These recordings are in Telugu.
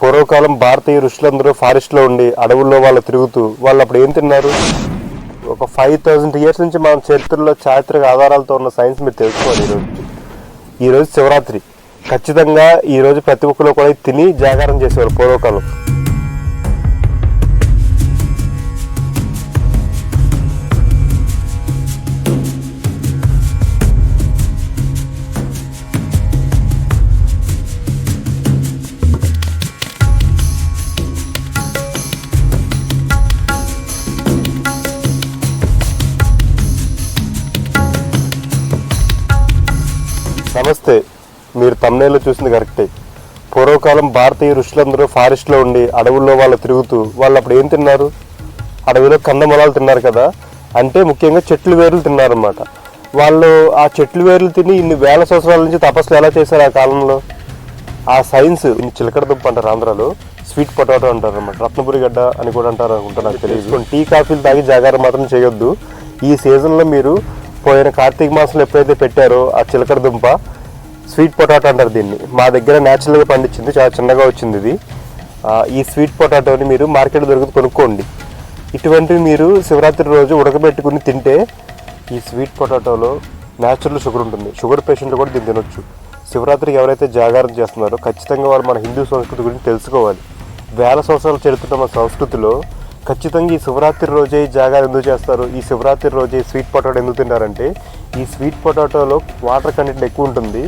పూర్వకాలం భారతీయ ఋషులందరూ ఫారెస్ట్లో ఉండి అడవుల్లో వాళ్ళు తిరుగుతూ వాళ్ళు అప్పుడు ఏం తిన్నారు? ఒక ఫైవ్ థౌజండ్ ఇయర్స్ నుంచి మన చరిత్రలో చారిత్రక ఆధారాలతో ఉన్న సైన్స్ మీరు తెలుసుకోవాలి ఈరోజు. ఈరోజు శివరాత్రి. ఖచ్చితంగా ఈరోజు ప్రతి ఒక్కరు కూడా తిని జాగారం చేసేవారు పూర్వకాలం. నమస్తే మీరు తమ్నేలో చూసింది కరెక్టే. పూర్వకాలం భారతీయ ఋషులందరూ ఫారెస్ట్లో ఉండి అడవుల్లో వాళ్ళు తిరుగుతూ వాళ్ళు అప్పుడు ఏం తిన్నారు? అడవిలో కందమూలాలు తిన్నారు కదా? అంటే ముఖ్యంగా చెట్లు వేర్లు తిన్నారన్నమాట. వాళ్ళు ఆ చెట్లు వేర్లు తిని ఇన్ని వేల సంవత్సరాల నుంచి తపస్సులు ఎలా చేశారు ఆ కాలంలో? ఆ సైన్స్ ఇన్ని చిలకడ దుంప అంటారు ఆంధ్రాలో స్వీట్ పొటాటో అంటారు అనమాట రత్నపురి గడ్డ అని కూడా అంటారు అనుకుంటా నాకు తెలియదు. టీ కాఫీలు తాగి జాగారం మాత్రం చేయొద్దు. ఈ సీజన్లో మీరు పోయిన కార్తీక మాసంలో ఎప్పుడైతే పెట్టారో ఆ చిలకడ దుంప స్వీట్ పొటాటో అంటారు దీన్ని. మా దగ్గర న్యాచురల్గా పండించింది చాలా చిన్నగా వచ్చింది ఇది. ఈ స్వీట్ పొటాటోని మీరు మార్కెట్ దొరికితే కొనుక్కోండి. ఇటువంటివి మీరు శివరాత్రి రోజు ఉడకబెట్టుకుని తింటే ఈ స్వీట్ పొటాటోలో న్యాచురల్ షుగర్ ఉంటుంది. షుగర్ పేషెంట్లు కూడా దీన్ని తినొచ్చు. శివరాత్రికి ఎవరైతే జాగారం చేస్తున్నారో ఖచ్చితంగా వాళ్ళు మన హిందూ సంస్కృతి గురించి తెలుసుకోవాలి. వేల సంవత్సరాలు చెడుతున్న మన సంస్కృతిలో ఖచ్చితంగా ఈ శివరాత్రి రోజే ఈ జాగారం ఎందుకు చేస్తారు? ఈ శివరాత్రి రోజే స్వీట్ పొటాటో ఎందుకు తింటారంటే ఈ స్వీట్ పొటాటోలో వాటర్ కంటెంట్ ఎక్కువ ఉంటుంది.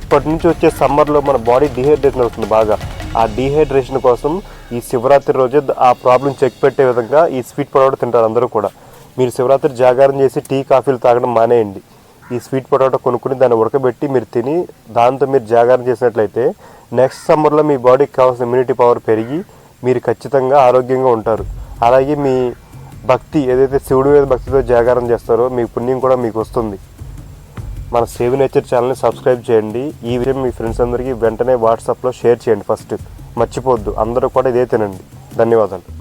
ఇప్పటి నుంచి వచ్చే సమ్మర్లో మన బాడీ డిహైడ్రేషన్ అవుతుంది బాగా. ఆ డిహైడ్రేషన్ కోసం ఈ శివరాత్రి రోజే ఆ ప్రాబ్లం చెక్ పెట్టే విధంగా ఈ స్వీట్ పొటాటో తింటారు అందరూ కూడా. మీరు శివరాత్రి జాగారం చేసి టీ కాఫీలు తాగడం మానేయండి. ఈ స్వీట్ పొటాటో కొనుక్కుని దాన్ని ఉడకబెట్టి మీరు తిని దాంతో మీరు జాగారం చేసినట్లయితే నెక్స్ట్ సమ్మర్లో మీ బాడీకి కావాల్సిన ఇమ్యూనిటీ పవర్ పెరిగి మీరు ఖచ్చితంగా ఆరోగ్యంగా ఉంటారు. అలాగే మీ భక్తి ఏదైతే శివుడి మీద భక్తితో జాగారం చేస్తారో మీ పుణ్యం కూడా మీకు వస్తుంది. మన సేవ్ నేచర్ ఛానల్ని సబ్స్క్రైబ్ చేయండి. ఈ విషయం మీ ఫ్రెండ్స్ అందరికీ వెంటనే వాట్సాప్లో షేర్ చేయండి ఫస్ట్. మర్చిపోవద్దు. అందరూ కూడా ఇదే తినండి. ధన్యవాదాలు.